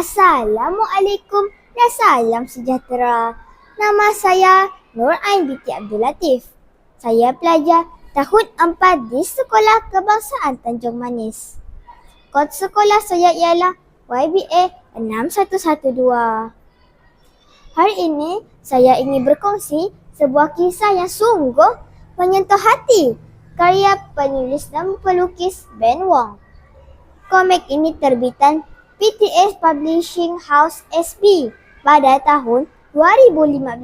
Assalamualaikum dan salam sejahtera. Nama saya Nur Ain binti Abdul Latif. Saya pelajar tahun 4 di Sekolah Kebangsaan Tanjung Manis. Kod sekolah saya ialah YBA 6112. Hari ini saya ingin berkongsi sebuah kisah yang sungguh menyentuh hati karya penulis dan pelukis Ben Wong. Komik ini terbitan PTS Publishing House SB pada tahun 2015.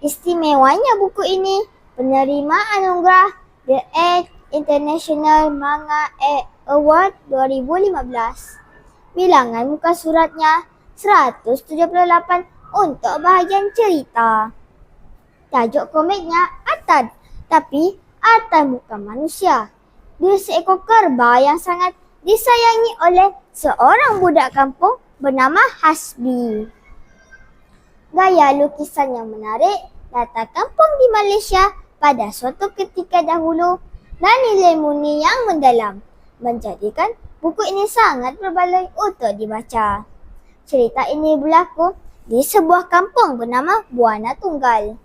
Istimewanya buku ini penerima anugerah The Eighth International Manga Award 2015. Bilangan muka suratnya 178 untuk bahagian cerita. Tajuk komiknya Atan, tapi Atan bukan manusia. Dia seekor kerbau yang sangat disayangi oleh seorang budak kampung bernama Hasbi. Gaya lukisan yang menarik latar kampung di Malaysia pada suatu ketika dahulu dan nilai murni yang mendalam menjadikan buku ini sangat berbaloi untuk dibaca. Cerita ini berlaku di sebuah kampung bernama Buana Tunggal.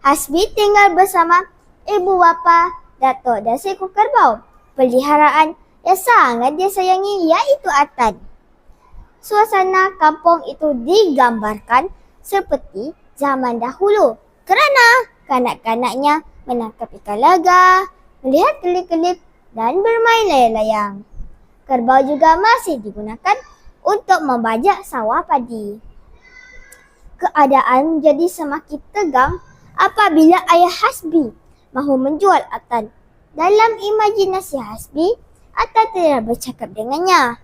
Hasbi tinggal bersama ibu bapa, datuk dan seekor kerbau. Peliharaan yang sangat dia sayangi iaitu Atan. Suasana kampung itu digambarkan seperti zaman dahulu kerana kanak-kanaknya menangkap ikan laga, melihat kelip-kelip dan bermain layang-layang. Kerbau juga masih digunakan untuk membajak sawah padi. Keadaan jadi semakin tegang apabila ayah Hasbi mahu menjual Atan. Dalam imajinasi Hasbi, Atan tidak bercakap dengannya.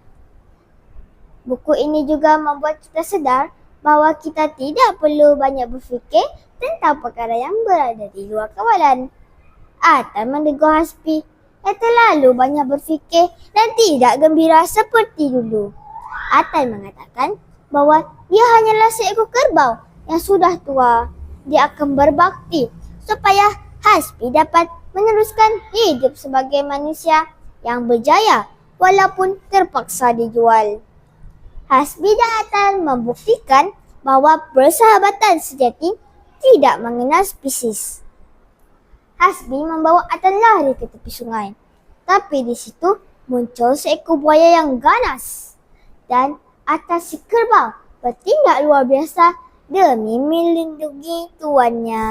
Buku ini juga membuat kita sedar bahawa kita tidak perlu banyak berfikir tentang perkara yang berada di luar kawalan. Atan menegur Hasbi yang terlalu banyak berfikir dan tidak gembira seperti dulu. Atan mengatakan bahawa dia hanyalah seekor kerbau yang sudah tua. Dia akan berbakti supaya Hasbi dapat meneruskan hidup sebagai manusia yang berjaya walaupun terpaksa dijual. Hasbi dan Atan membuktikan bahawa persahabatan sejati tidak mengenal spesies. Hasbi membawa Atan lari ke tepi sungai. Tapi di situ muncul seekor buaya yang ganas. Dan atas si kerbau bertindak luar biasa demi melindungi tuannya.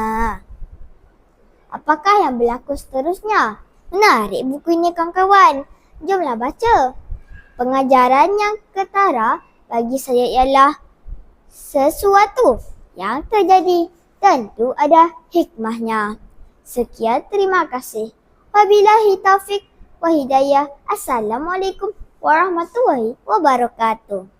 Apakah yang berlaku seterusnya? Menarik buku ini kawan-kawan. Jomlah baca. Pengajaran yang ketara bagi saya ialah sesuatu yang terjadi tentu ada hikmahnya. Sekian terima kasih. Wabillahi taufik wa hidayah. Assalamualaikum warahmatullahi wabarakatuh.